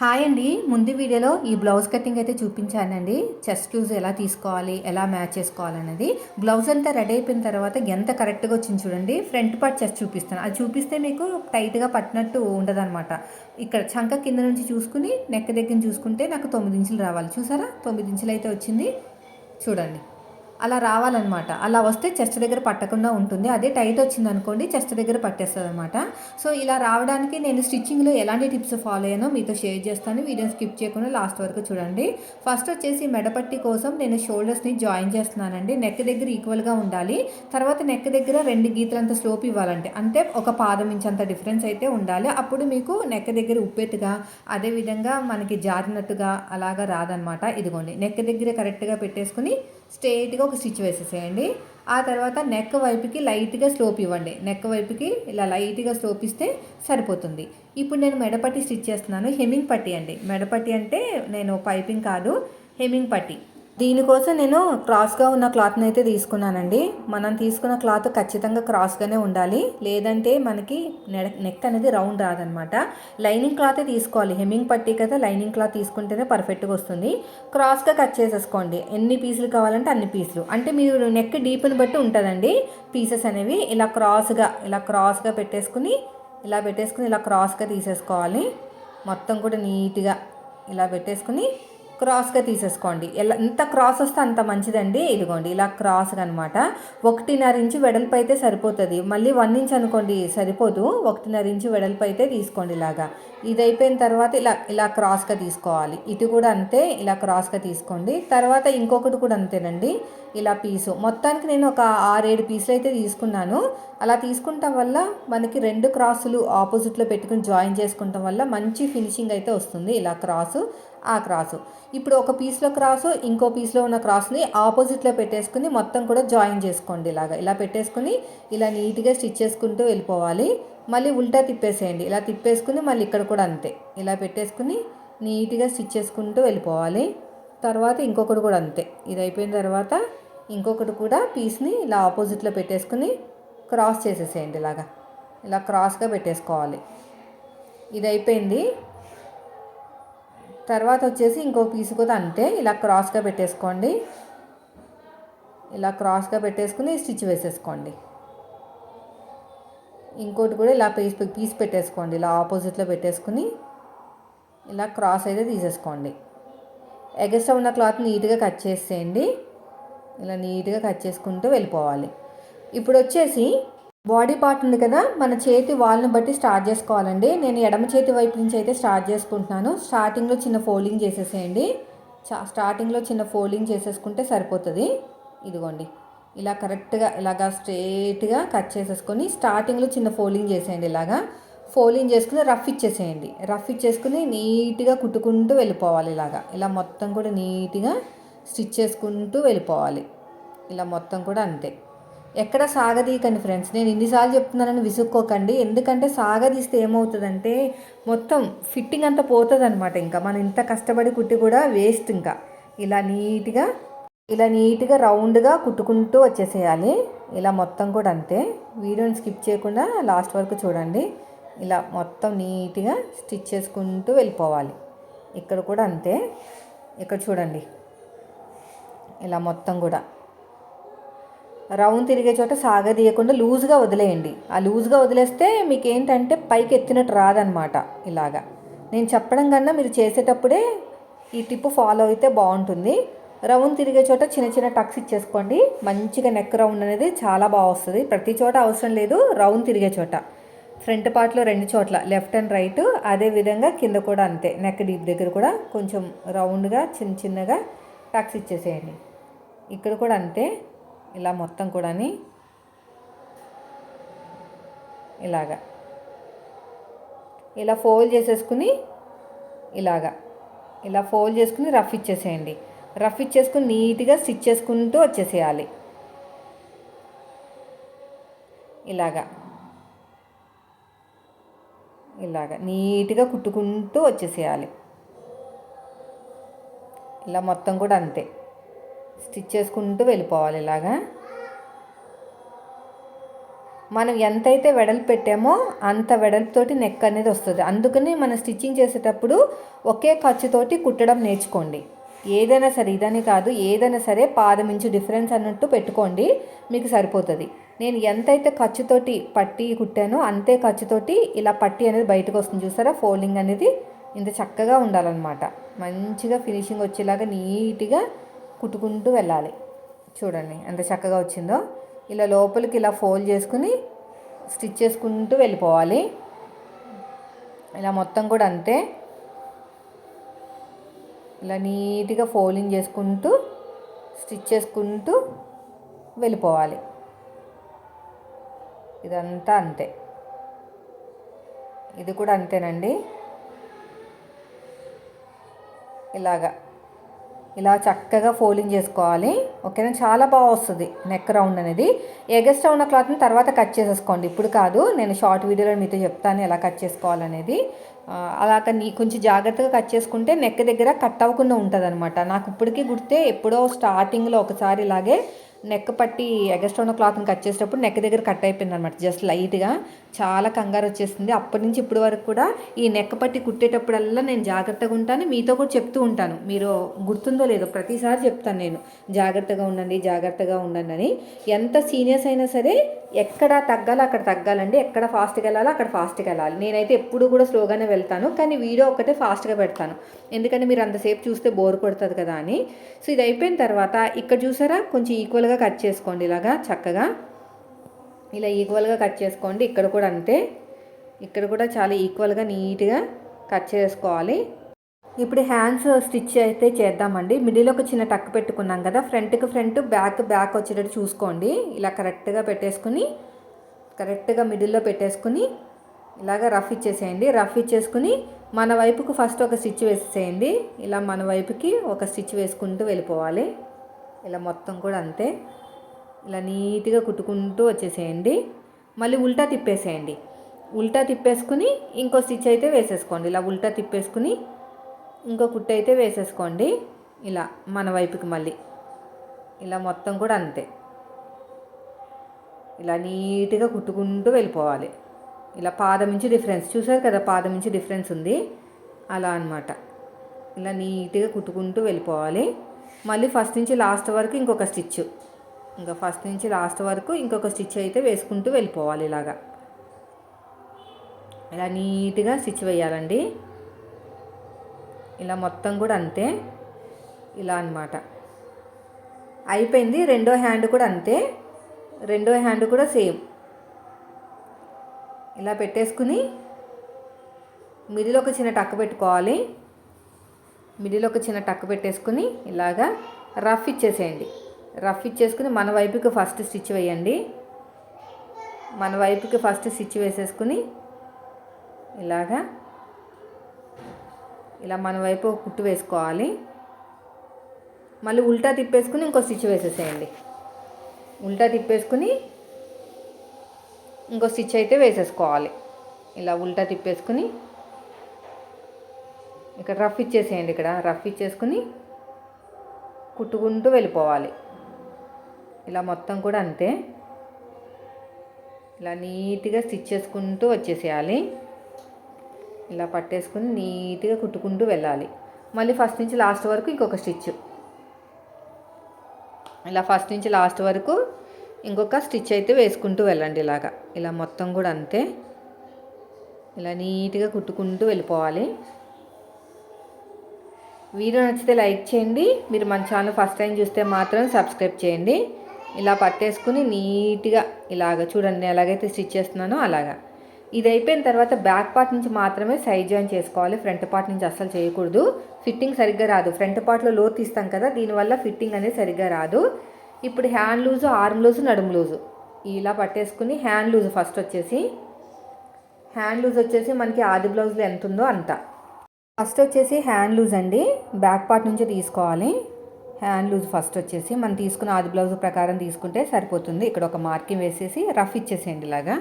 Hi అండి. ముందు వీడియోలో ఈ బ్లౌజ్ కటింగ్ అయితే చూపించానండి. చెస్ట్ క్యూజ్ ఎలా తీసుకోవాలి ఎలా మ్యాచ్ చేసుకోవాలనేది బ్లౌజ్ అంతా రెడీ అయిపోయిన తర్వాత ఎంత కరెక్ట్గా వచ్చింది చూడండి. ఫ్రంట్ పార్ట్ చెస్ట్ చూపిస్తాను. అది చూపిస్తే మీకు టైట్గా పట్టినట్టు ఉండదన్నమాట. ఇక్కడ చంక కింద నుంచి చూసుకుని నెక్ దగ్గర చూసుకుంటే నాకు తొమ్మిది ఇంచులు రావాలి. చూసారా? తొమ్మిది ఇంచులు అయితే వచ్చింది. చూడండి. అలా రావాలన్నమాట. అలా వస్తే చెస్ట్ దగ్గర పట్టకుండా ఉంటుంది. అదే టైట్ వచ్చింది అనుకోండి చెస్ట్ దగ్గర పట్టేస్తుంది అనమాట సో ఇలా రావడానికి నేను స్టిచ్చింగ్లో ఎలాంటి టిప్స్ ఫాలో అయ్యానో మీతో షేర్ చేస్తాను. వీడియో స్కిప్ చేయకుండా లాస్ట్ వరకు చూడండి. ఫస్ట్ వచ్చేసి మెడపట్టి కోసం నేను షోల్డర్స్ని జాయిన్ చేస్తున్నానండి. నెక్ దగ్గర ఈక్వల్గా ఉండాలి. తర్వాత నెక్ దగ్గర రెండు గీతలంత స్లోప్ ఇవ్వాలంటే అంటే ఒక పాదం ఇంచంత డిఫరెన్స్ అయితే ఉండాలి. అప్పుడు మీకు నెక్ దగ్గర ఉప్పెత్తుగా అదేవిధంగా మనకి జారినట్టుగా అలాగా రాదనమాట ఇదిగోండి నెక్ దగ్గర కరెక్ట్గా పెట్టేసుకుని స్ట్రైట్గా ఒక స్టిచ్ వేసేసేయండి. ఆ తర్వాత నెక్ వైపుకి లైట్గా స్లోప్ ఇవ్వండి. నెక్ వైపుకి ఇలా లైట్గా స్లోప్ ఇస్తే సరిపోతుంది. ఇప్పుడు నేను మెడపట్టి స్టిచ్ చేస్తున్నాను. హెమ్మింగ్ పట్టి అండి. మెడపట్టి అంటే నేను పైపింగ్ కాదు హెమ్మింగ్ పట్టి. దీనికోసం నేను క్రాస్గా ఉన్న క్లాత్ని అయితే తీసుకున్నానండి. మనం తీసుకున్న క్లాత్ ఖచ్చితంగా క్రాస్గానే ఉండాలి. లేదంటే మనకి నెక్ అనేది రౌండ్ రాదనమాట. లైనింగ్ క్లాతే తీసుకోవాలి. హెమ్మింగ్ పట్టి కదా లైనింగ్ క్లాత్ తీసుకుంటేనే పర్ఫెక్ట్గా వస్తుంది. క్రాస్గా కట్ చేసేసుకోండి. ఎన్ని పీసులు కావాలంటే అన్ని పీసులు. అంటే మీరు నెక్ డీప్ని బట్టి ఉంటుందండి. పీసెస్ అనేవి ఇలా క్రాస్గా ఇలా క్రాస్గా పెట్టేసుకుని ఇలా పెట్టేసుకుని ఇలా క్రాస్గా తీసేసుకోవాలి. మొత్తం కూడా నీట్గా ఇలా పెట్టేసుకుని క్రాస్గా తీసేసుకోండి. ఎలా ఎంత క్రాస్ వస్తే అంత మంచిదండి. ఇదిగోండి ఇలా క్రాస్గా అనమాట ఒకటిన్నర ఇంచు వెడల్పు అయితే సరిపోతుంది. మళ్ళీ వన్ ఇంచ్ అనుకోండి సరిపోదు. ఒకటిన్నర ఇంచు వెడల్పు అయితే తీసుకోండి ఇలాగా. ఇది అయిపోయిన తర్వాత ఇలా ఇలా క్రాస్గా తీసుకోవాలి. ఇది కూడా అంతే ఇలా క్రాస్గా తీసుకోండి. తర్వాత ఇంకొకటి కూడా అంతేనండి. ఇలా పీసు. మొత్తానికి నేను ఒక ఆరేడు పీసులు అయితే తీసుకున్నాను. అలా తీసుకుంటాం వల్ల మనకి రెండు క్రాసులు ఆపోజిట్లో పెట్టుకుని జాయిన్ చేసుకుంటాం వల్ల మంచి ఫినిషింగ్ అయితే వస్తుంది. ఇలా క్రాసు ఆ క్రాసు. ఇప్పుడు ఒక పీస్లో క్రాసు ఇంకో పీస్లో ఉన్న క్రాస్ని ఆపోజిట్లో పెట్టేసుకుని మొత్తం కూడా జాయిన్ చేసుకోండి ఇలాగా. ఇలా పెట్టేసుకుని ఇలా నీట్గా స్టిచ్ చేసుకుంటూ వెళ్ళిపోవాలి. మళ్ళీ ఉల్టా తిప్పేసేయండి. ఇలా తిప్పేసుకుని మళ్ళీ ఇక్కడ కూడా అంతే. ఇలా పెట్టేసుకుని నీట్గా స్టిచ్ చేసుకుంటూ వెళ్ళిపోవాలి. తర్వాత ఇంకొకటి కూడా అంతే. ఇది అయిపోయిన తర్వాత ఇంకొకటి కూడా పీస్ని ఇలా ఆపోజిట్లో పెట్టేసుకుని క్రాస్ చేసేసేయండి ఇలాగా. ఇలా క్రాస్గా పెట్టేసుకోవాలి. ఇది అయిపోయింది. తర్వాత వచ్చేసి ఇంకో పీస్ కూడా అంతే. ఇలా క్రాస్గా పెట్టేసుకోండి. ఇలా క్రాస్గా పెట్టేసుకుని స్టిచ్ వేసేసుకోండి. ఇంకోటి కూడా ఇలా పీస్ పీస్ పెట్టేసుకోండి. ఇలా ఆపోజిట్లో పెట్టేసుకుని ఇలా క్రాస్ అయితే తీసేసుకోండి. ఎగస్ట్రా ఉన్న క్లాత్ నీట్గా కట్ చేసేయండి. ఇలా నీట్గా కట్ చేసుకుంటూ వెళ్ళిపోవాలి. ఇప్పుడు వచ్చేసి బాడీ పార్ట్ ఉంది కదా మన చేతి వాళ్ళని బట్టి స్టార్ట్ చేసుకోవాలండి. నేను ఎడమ చేతి వైపు నుంచి అయితే స్టార్ట్ చేసుకుంటున్నాను. స్టార్టింగ్లో చిన్న ఫోల్డింగ్ చేసేసేయండి. స్టార్టింగ్లో చిన్న ఫోల్డింగ్ చేసేసుకుంటే సరిపోతుంది. ఇదిగోండి. ఇలా కరెక్ట్గా ఇలాగా స్ట్రేట్గా కట్ చేసేసుకొని స్టార్టింగ్లో చిన్న ఫోల్డింగ్ చేసేయండి ఇలాగా. ఫోలింగ్ చేసుకుని రఫ్ ఇచ్చేసేయండి. రఫ్ ఇచ్చేసుకుని నీట్గా కుట్టుకుంటూ వెళ్ళిపోవాలి ఇలాగా. ఇలా మొత్తం కూడా నీట్గా స్టిచ్ చేసుకుంటూ వెళ్ళిపోవాలి. ఇలా మొత్తం కూడా అంతే. ఎక్కడ సాగదీయకండి ఫ్రెండ్స్. నేను ఇన్నిసార్లు చెప్తున్నానని విసుక్కోకండి. ఎందుకంటే సాగదీస్తే ఏమవుతుందంటే మొత్తం ఫిట్టింగ్ అంతా పోతుంది అనమాట ఇంకా. మనం ఇంత కష్టపడి కుట్టి కూడా వేస్ట్ ఇంకా. ఇలా నీట్గా ఇలా నీట్గా రౌండ్గా కుట్టుకుంటూ వచ్చేసేయాలి. ఇలా మొత్తం కూడా అంతే. వీడియోని స్కిప్ చేయకుండా లాస్ట్ వరకు చూడండి. ఇలా మొత్తం నీట్గా స్టిచ్ చేసుకుంటూ వెళ్ళిపోవాలి. ఇక్కడ కూడా అంతే. ఇక్కడ చూడండి. ఇలా మొత్తం కూడా. రౌండ్ తిరిగే చోట సాగదీయకుండా లూజ్గా వదిలేయండి. ఆ లూజ్గా వదిలేస్తే మీకు ఏంటంటే పైకి ఎత్తినట్టు రాదనమాట ఇలాగా. నేను చెప్పడం కన్నా మీరు చేసేటప్పుడే ఈ టిప్ ఫాలో అయితే బాగుంటుంది. రౌండ్ తిరిగే చోట చిన్న చిన్న టక్స్ ఇచ్చేసుకోండి. మంచిగా నెక్ రౌండ్ అనేది చాలా బాగా వస్తుంది. ప్రతి చోట అవసరం లేదు. రౌండ్ తిరిగే చోట. ఫ్రంట్ పార్ట్లో రెండు చోట్ల లెఫ్ట్ అండ్ రైట్. అదే విధంగా కింద కూడా అంతే. నెక్ డీప్ దగ్గర కూడా కొంచెం రౌండ్గా చిన్న చిన్నగా టక్స్ ఇచ్చేసేయండి. ఇక్కడ కూడా అంతే. ఇలా మొత్తం కూడాని ఇలాగా. ఇలా ఫోల్డ్ చేసేసుకుని ఇలాగా. ఇలా ఫోల్డ్ చేసుకుని రఫ్ ఇచ్చేసేయండి. రఫ్ ఇచ్చేసుకుని నీట్గా స్టిచ్ చేసుకుంటూ వచ్చేసేయాలి. ఇలాగా. ఇలాగా నీట్గా కుట్టుకుంటూ వచ్చేసేయాలి. ఇలా మొత్తం కూడా అంతే. స్టిచ్ చేసుకుంటూ వెళ్ళిపోవాలి ఇలాగా. మనం ఎంతైతే వెడల్పు పెట్టామో అంత వెడల్పుతోటి నెక్ అనేది వస్తుంది. అందుకని మనం స్టిచ్చింగ్ చేసేటప్పుడు ఒకే ఖర్చుతోటి కుట్టడం నేర్చుకోండి. ఏదైనా సరే ఇదని కాదు ఏదైనా సరే పాదమించు డిఫరెన్స్ అన్నట్టు పెట్టుకోండి మీకు సరిపోతుంది. నేను ఎంతైతే ఖర్చుతోటి పట్టి కుట్టానో అంతే ఖర్చుతోటి ఇలా పట్టి అనేది బయటకు వస్తుంది చూసారా? ఫోల్డింగ్ అనేది ఇంత చక్కగా ఉండాలన్నమాట. మంచిగా ఫినిషింగ్ వచ్చేలాగా నీట్గా కుట్టుకుంటూ వెళ్ళాలి. చూడండి ఎంత చక్కగా వచ్చిందో. ఇలా లోపలికి ఇలా ఫోల్డ్ చేసుకుని స్టిచ్ చేసుకుంటూ వెళ్ళిపోవాలి. ఇలా మొత్తం కూడా అంతే. ఇలా నీట్గా ఫోల్డింగ్ చేసుకుంటూ స్టిచ్ చేసుకుంటూ వెళ్ళిపోవాలి. ఇదంతా అంతే. ఇది కూడా అంతేనండి. ఇలాగా. ఇలా చక్కగా ఫోల్డింగ్ చేసుకోవాలి. ఓకేనా? చాలా బాగా వస్తుంది నెక్ రౌండ్ అనేది. ఎగస్ట్రా ఉన్న క్లాత్ని తర్వాత కట్ చేసేసుకోండి. ఇప్పుడు కాదు నేను షార్ట్ వీడియోలో మీతో చెప్తాను ఎలా కట్ చేసుకోవాలనేది. అలా నీ కొంచెం జాగ్రత్తగా కట్ చేసుకుంటే నెక్ దగ్గర కట్ అవ్వకుండా ఉంటుంది అనమాట నాకు ఇప్పటికీ గుర్తే ఎప్పుడో స్టార్టింగ్లో ఒకసారి ఇలాగే నెక్ పట్టి ఎగస్ట్రా ఉన్న క్లాత్ని కట్ చేసేటప్పుడు నెక్ దగ్గర కట్ అయిపోయింది అనమాట జస్ట్ లైట్గా. చాలా కంగారు వచ్చేసింది. అప్పటి నుంచి ఇప్పటి వరకు కూడా ఈ నెక్ పట్టి కుట్టేటప్పుడల్లా నేను జాగ్రత్తగా ఉంటాను. మీతో కూడా చెప్తూ ఉంటాను. మీరు గుర్తుందో లేదో ప్రతిసారి చెప్తాను నేను. జాగ్రత్తగా ఉండండి జాగ్రత్తగా ఉండండి అని. ఎంత సీనియర్స్ అయినా సరే ఎక్కడ తగ్గాలో అక్కడ తగ్గాలండి. ఎక్కడ ఫాస్ట్గా వెళ్ళాలో అక్కడ ఫాస్ట్గా వెళ్ళాలి. నేనైతే ఎప్పుడు కూడా స్లోగానే వెళ్తాను కానీ వీడియో ఒకటే ఫాస్ట్గా పెడతాను. ఎందుకంటే మీరు అంతసేపు చూస్తే బోర్ కొడుతుంది కదా అని. సో ఇది అయిపోయిన తర్వాత ఇక్కడ చూసారా? కొంచెం ఈక్వల్గా కట్ చేసుకోండి ఇలాగా చక్కగా. ఇలా ఈక్వల్గా కట్ చేసుకోండి. ఇక్కడ కూడా అంతే. ఇక్కడ కూడా చాలా ఈక్వల్గా నీట్గా కట్ చేసుకోవాలి. ఇప్పుడు హ్యాండ్స్ స్టిచ్ అయితే చేద్దామండి. మిడిల్ ఒక చిన్న టక్ పెట్టుకున్నాం కదా. ఫ్రంట్కి ఫ్రంట్ బ్యాక్ బ్యాక్ వచ్చేటట్టు చూసుకోండి. ఇలా కరెక్ట్గా పెట్టేసుకుని కరెక్ట్గా మిడిల్లో పెట్టేసుకుని ఇలాగ రఫ్ ఇచ్చేసేయండి. రఫ్ ఇచ్చేసుకుని మన వైపుకు ఫస్ట్ ఒక స్టిచ్ వేసేసేయండి. ఇలా మన వైపుకి ఒక స్టిచ్ వేసుకుంటూ వెళ్ళిపోవాలి. ఇలా మొత్తం కూడా అంతే. ఇలా నీట్గా కుట్టుకుంటూ వచ్చేసేయండి. మళ్ళీ ఉల్టా తిప్పేసేయండి. ఉల్టా తిప్పేసుకుని ఇంకో స్టిచ్ అయితే వేసేసుకోండి. ఇలా ఉల్టా తిప్పేసుకుని ఇంకో కుట్టు అయితే వేసేసుకోండి. ఇలా మన వైపుకి మళ్ళీ. ఇలా మొత్తం కూడా అంతే. ఇలా నీట్గా కుట్టుకుంటూ వెళ్ళిపోవాలి. ఇలా పాదం నుంచి డిఫరెన్స్. చూసారు కదా పాదం నుంచి డిఫరెన్స్ ఉంది. అలా అనమాట ఇలా నీట్గా కుట్టుకుంటూ వెళ్ళిపోవాలి. మళ్ళీ ఫస్ట్ నుంచి లాస్ట్ వరకు ఇంకొక స్టిచ్ ఇంకా ఫస్ట్ నుంచి లాస్ట్ వరకు ఇంకొక స్టిచ్ అయితే వేసుకుంటూ వెళ్ళిపోవాలి ఇలాగా. ఇలా నీట్గా స్టిచ్ వేయాలండి. ఇలా మొత్తం కూడా అంతే. ఇలా అనమాట అయిపోయింది. రెండో హ్యాండ్ కూడా అంతే. రెండో హ్యాండ్ కూడా సేమ్ ఇలా పెట్టేసుకుని మిడిల్ ఒక చిన్న టక్ పెట్టుకోవాలి. మిడిల్ ఒక చిన్న టక్ పెట్టేసుకుని ఇలాగా రఫ్ ఇచ్చేసేయండి. రఫ్ ఇచ్చేసుకుని మన వైపుకి ఫస్ట్ స్టిచ్ వేయండి. మన వైపుకి ఫస్ట్ స్టిచ్ వేసేసుకుని ఇలాగా ఇలా మన వైపు కుట్టు వేసుకోవాలి. మళ్ళీ ఉల్టా తిప్పేసుకుని ఇంకో స్టిచ్ వేసేసేయండి. ఉల్టా తిప్పేసుకుని ఇంకో స్టిచ్ అయితే వేసేసుకోవాలి. ఇలా ఉల్టా తిప్పేసుకుని ఇక్కడ రఫ్ ఇచ్చేసేయండి ఇక్కడ. రఫ్ ఇచ్చేసుకుని కుట్టుకుంటూ వెళ్ళిపోవాలి. ఇలా మొత్తం కూడా అంతే. ఇలా నీట్గా స్టిచ్ చేసుకుంటూ వచ్చేసేయాలి. ఇలా పట్టేసుకుని నీట్గా కుట్టుకుంటూ వెళ్ళాలి. మళ్ళీ ఫస్ట్ నుంచి లాస్ట్ వరకు ఇంకొక స్టిచ్. ఇలా ఫస్ట్ నుంచి లాస్ట్ వరకు ఇంకొక స్టిచ్ అయితే వేసుకుంటూ వెళ్ళండి ఇలాగా. ఇలా మొత్తం కూడా అంతే. ఇలా నీట్గా కుట్టుకుంటూ వెళ్ళిపోవాలి. వీడియో నచ్చితే లైక్ చేయండి. మీరు మన ఛానల్ ఫస్ట్ టైం చూస్తే మాత్రం సబ్స్క్రైబ్ చేయండి. ఇలా పట్టేసుకుని నీట్గా ఇలాగ చూడండి. ఎలాగైతే స్టిచ్ చేస్తున్నానో అలాగా. ఇది అయిపోయిన తర్వాత బ్యాక్ పార్ట్ నుంచి మాత్రమే సైడ్ జాయిన్ చేసుకోవాలి. ఫ్రంట్ పార్ట్ నుంచి అస్సలు చేయకూడదు. ఫిట్టింగ్ సరిగ్గా రాదు. ఫ్రంట్ పార్ట్లో లో తీస్తాం కదా దీనివల్ల ఫిట్టింగ్ అనేది సరిగ్గా రాదు. ఇప్పుడు హ్యాండ్ లూజు ఆర్మ్ లూజు నడుము లూజు. ఇలా పట్టేసుకుని హ్యాండ్ లూజ్ ఫస్ట్ వచ్చేసి. హ్యాండ్ లూజ్ వచ్చేసి మనకి ఆది బ్లౌజ్లో ఎంత ఉందో అంత. ఫస్ట్ వచ్చేసి హ్యాండ్ లూజ్ అండి. బ్యాక్ పార్ట్ నుంచి తీసుకోవాలి. హ్యాండ్ లూజ్ ఫస్ట్ వచ్చేసి మనం తీసుకున్న ఆది బ్లౌజ్ ప్రకారం తీసుకుంటే సరిపోతుంది. ఇక్కడ ఒక మార్కింగ్ వేసేసి రఫ్ ఇచ్చేసేయండి ఇలాగా.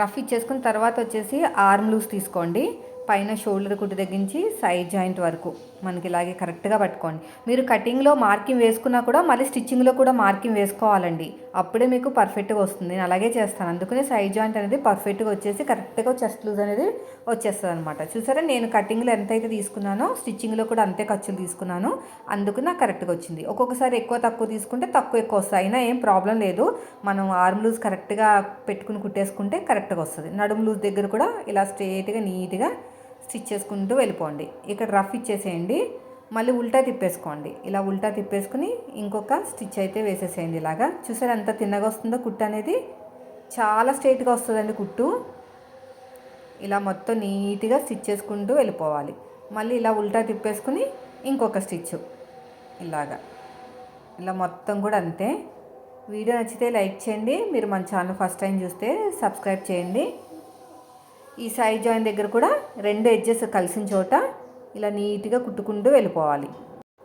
రఫ్ ఇచ్చేసుకున్న తర్వాత వచ్చేసి ఆర్మ్ లూజ్ తీసుకోండి. పైన షోల్డర్ కుట్టు తగ్గించి సైడ్ జాయింట్ వరకు మనకి ఇలాగే కరెక్ట్గా పట్టుకోండి. మీరు కటింగ్లో మార్కింగ్ వేసుకున్నా కూడా మళ్ళీ స్టిచ్చింగ్లో కూడా మార్కింగ్ వేసుకోవాలండి. అప్పుడే మీకు పర్ఫెక్ట్గా వస్తుంది. నేను అలాగే చేస్తాను. అందుకనే సైడ్ జాయింట్ అనేది పర్ఫెక్ట్గా వచ్చేసి కరెక్ట్గా చెస్ట్ లూజ్ అనేది వచ్చేస్తుంది అనమాట చూసారా? నేను కటింగ్లో ఎంత అయితే తీసుకున్నానో స్టిచ్చింగ్లో కూడా అంతే ఖర్చులు తీసుకున్నాను. అందుకు నాకు కరెక్ట్గా వచ్చింది. ఒక్కొక్కసారి ఎక్కువ తక్కువ తీసుకుంటే తక్కువ ఎక్కువ వస్తాయి. అయినా ఏం ప్రాబ్లం లేదు. మనం ఆర్మ్ లూజ్ కరెక్ట్గా పెట్టుకుని కుట్టేసుకుంటే కరెక్ట్గా వస్తుంది. నడుము లూజ్ దగ్గర కూడా ఇలా స్ట్రేట్గా నీట్గా స్టిచ్ చేసుకుంటూ వెళ్ళిపోండి. ఇక్కడ రఫ్ ఇచ్చేసేయండి. మళ్ళీ ఉల్టా తిప్పేసుకోండి. ఇలా ఉల్టా తిప్పేసుకుని ఇంకొక స్టిచ్ అయితే వేసేసేయండి ఇలాగా. చూసారు ఎంత తిన్నగా వస్తుందో కుట్టు అనేది? చాలా స్ట్రైట్గా వస్తుందండి కుట్టు. ఇలా మొత్తం నీట్గా స్టిచ్ చేసుకుంటూ వెళ్ళిపోవాలి. మళ్ళీ ఇలా ఉల్టా తిప్పేసుకుని ఇంకొక స్టిచ్. ఇలాగా. ఇలా మొత్తం కూడా అంతే. వీడియో నచ్చితే లైక్ చేయండి. మీరు మన ఛానల్ ఫస్ట్ టైం చూస్తే సబ్స్క్రైబ్ చేయండి. ఈ సైడ్ జాయిన్ దగ్గర కూడా రెండు ఎడ్జెస్ కలిసిన చోట ఇలా నీట్గా కుట్టుకుంటూ వెళ్ళిపోవాలి.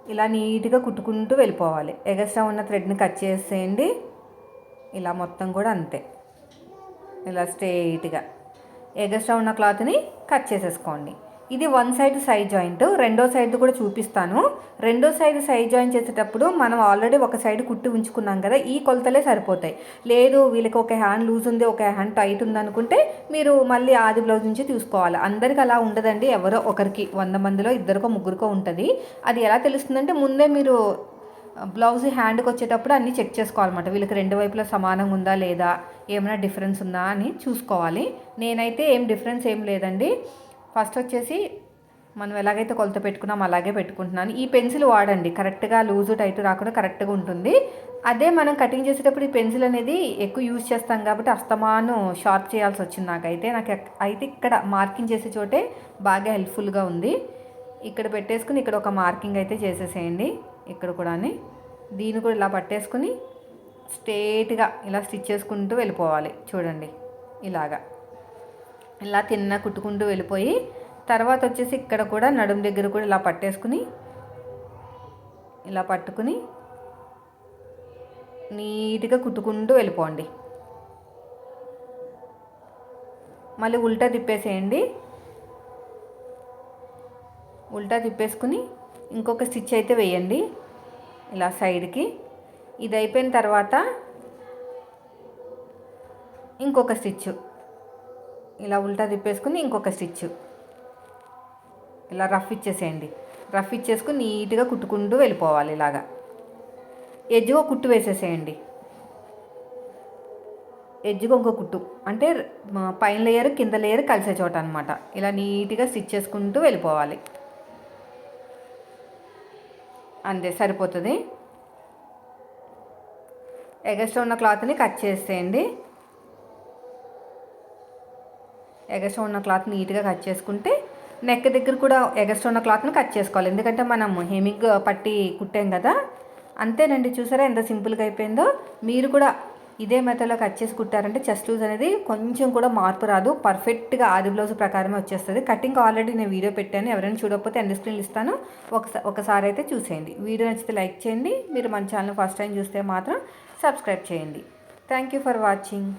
ఇలా నీట్గా కుట్టుకుంటూ వెళ్ళిపోవాలి. ఎగస్ట్రా ఉన్న థ్రెడ్ని కట్ చేసేయండి. ఇలా మొత్తం కూడా అంతే. ఇలా స్ట్రైట్గా ఎగస్ట్రా ఉన్న క్లాత్ని కట్ చేసేసుకోండి. ఇది వన్ సైడ్ సైడ్ జాయింట్ రెండో సైడ్ కూడా చూపిస్తాను. రెండో సైడ్ సైడ్ జాయింట్ చేసేటప్పుడు మనం ఆల్రెడీ ఒక సైడ్ కుట్టి ఉంచుకున్నాం కదా ఈ కొలతలే సరిపోతాయి. లేదు వీళ్ళకి ఒక హ్యాండ్ లూజ్ ఉంది ఒక హ్యాండ్ టైట్ ఉంది అనుకుంటే మీరు మళ్ళీ ఆది బ్లౌజ్ నుంచి చూసుకోవాలి అందరికి అలా ఉండదండి ఎవరో ఒకరికి వంద మందిలో ఇద్దరికో ముగ్గురికో ఉంటుంది. అది ఎలా తెలుస్తుందంటే ముందే మీరు బ్లౌజ్ హ్యాండ్కి వచ్చేటప్పుడు అన్నీ చెక్ చేసుకోవాలన్నమాట. వీళ్ళకి రెండు వైపులా సమానంగా ఉందా లేదా? ఏమైనా డిఫరెన్స్ ఉందా అని చూసుకోవాలి. నేనైతే ఏం డిఫరెన్స్ ఏం లేదండి. ఫస్ట్ వచ్చేసి మనం ఎలాగైతే కొలత పెట్టుకున్నాం అలాగే పెట్టుకుంటున్నాను. ఈ పెన్సిల్ వాడండి. కరెక్ట్గా లూజు టైట్ రాకుండా కరెక్ట్గా ఉంటుంది. అదే మనం కటింగ్ చేసేటప్పుడు ఈ పెన్సిల్ అనేది ఎక్కువ యూజ్ చేస్తాం కాబట్టి అస్తమాను షార్ప్ చేయాల్సి వచ్చింది నాకైతే. నాకు అయితే ఇక్కడ మార్కింగ్ చేసే చోటే బాగా హెల్ప్ఫుల్గా ఉంది. ఇక్కడ పెట్టేసుకుని ఇక్కడ ఒక మార్కింగ్ అయితే చేసేసేయండి. ఇక్కడ కూడా దీన్ని కూడా ఇలా పట్టేసుకుని స్ట్రేట్గా ఇలా స్టిచ్ చేసుకుంటూ వెళ్ళిపోవాలి. చూడండి. ఇలాగా. ఇలా తిన్న కుట్టుకుంటూ వెళ్ళిపోయి తర్వాత వచ్చేసి ఇక్కడ కూడా నడుం దగ్గర కూడా ఇలా పట్టేసుకుని ఇలా పట్టుకుని నీట్గా కుట్టుకుంటూ వెళ్ళిపోండి. మళ్ళీ ఉల్టా తిప్పేసేయండి. ఉల్టా తిప్పేసుకుని ఇంకొక స్టిచ్ అయితే వేయండి. ఇలా సైడ్కి. ఇది అయిపోయిన తర్వాత ఇంకొక స్టిచ్. ఇలా ఉల్టా తిప్పేసుకుని ఇంకొక స్టిచ్. ఇలా రఫ్ ఇచ్చేసేయండి. రఫ్ ఇచ్చేసుకుని నీట్గా కుట్టుకుంటూ వెళ్ళిపోవాలి ఇలాగా. ఎజ్జుగా కుట్టు వేసేసేయండి. ఎజ్జుగా ఇంకో కుట్టు. అంటే పైన లేయర్ కింద లేయర్ కలిసే చోట అనమాట ఇలా నీట్గా స్టిచ్ చేసుకుంటూ వెళ్ళిపోవాలి. అంతే సరిపోతుంది. ఎగస్ట్రా ఉన్న క్లాత్ని కట్ చేసేయండి. ఎగస్ట్రా ఉన్న క్లాత్ నీట్గా కట్ చేసుకుంటే నెక్ దగ్గర కూడా ఎగస్ట్రా ఉన్న క్లాత్ని కట్ చేసుకోవాలి. ఎందుకంటే మనం హెమింగ్ పట్టి కుట్టాం కదా. అంతేనండి చూసారా ఎంత సింపుల్గా అయిపోయిందో? మీరు కూడా ఇదే మెథడ్లో కట్ చేసి కుట్టారంటే చెస్ట్ లూజ్ అనేది కొంచెం కూడా మార్పు రాదు. పర్ఫెక్ట్గా ఆది బ్లౌజ్ ప్రకారమే వచ్చేస్తుంది. కటింగ్ ఆల్రెడీ నేను వీడియో పెట్టాను. ఎవరైనా చూడకపోతే ఎండ్ స్క్రీన్ ఇస్తాను. ఒకసారి ఒకసారి అయితే చూసేయండి. వీడియో నచ్చితే లైక్ చేయండి. మీరు మన ఛానల్ ఫస్ట్ టైం చూస్తే మాత్రం సబ్స్క్రైబ్ చేయండి. Thank you for watching